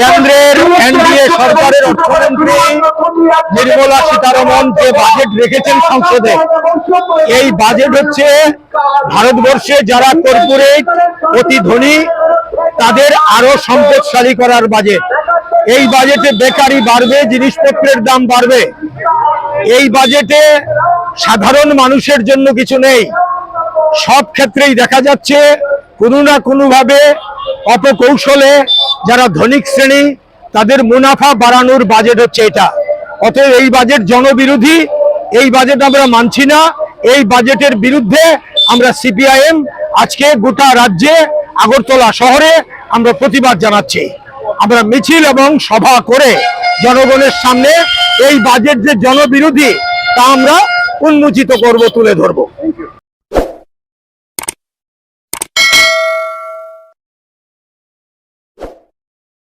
কেন্দ্রের এনডিএ সরকারের অর্থমন্ত্রী নির্মলা সীতারমন যে বাজেট রেখেছেন সংসদে, এই বাজেট হচ্ছে ভারতবর্ষে যারা কর্পোরেট অতি ধনী, তাদের আরও সম্পদশালী করার বাজেট এই বাজেটে বেকারি বাড়বে, জিনিসপত্রের দাম বাড়বে। এই বাজেটে সাধারণ মানুষের জন্য কিছু নেই। সব ক্ষেত্রেই দেখা যাচ্ছে কোনো না কোনোভাবে অপকৌশলে যারা ধনিক শ্রেণি, তাদের মুনাফা বাড়ানোর বাজেট হচ্ছে এটা। অতএব এই বাজেট জনবিরোধী, এই বাজেট আমরা মানছি না, এই বাজেটের বিরুদ্ধে আমরা সিপিআইএম আজকে গোটা রাজ্যে, আগরতলা শহরে আমরা প্রতিবাদ জানাচ্ছি। আমরা মিছিল এবং সভা করে জনগণের সামনে এই বাজেট যে জনবিরোধী, তা আমরা উন্মোচিত করব, তুলে ধরবো।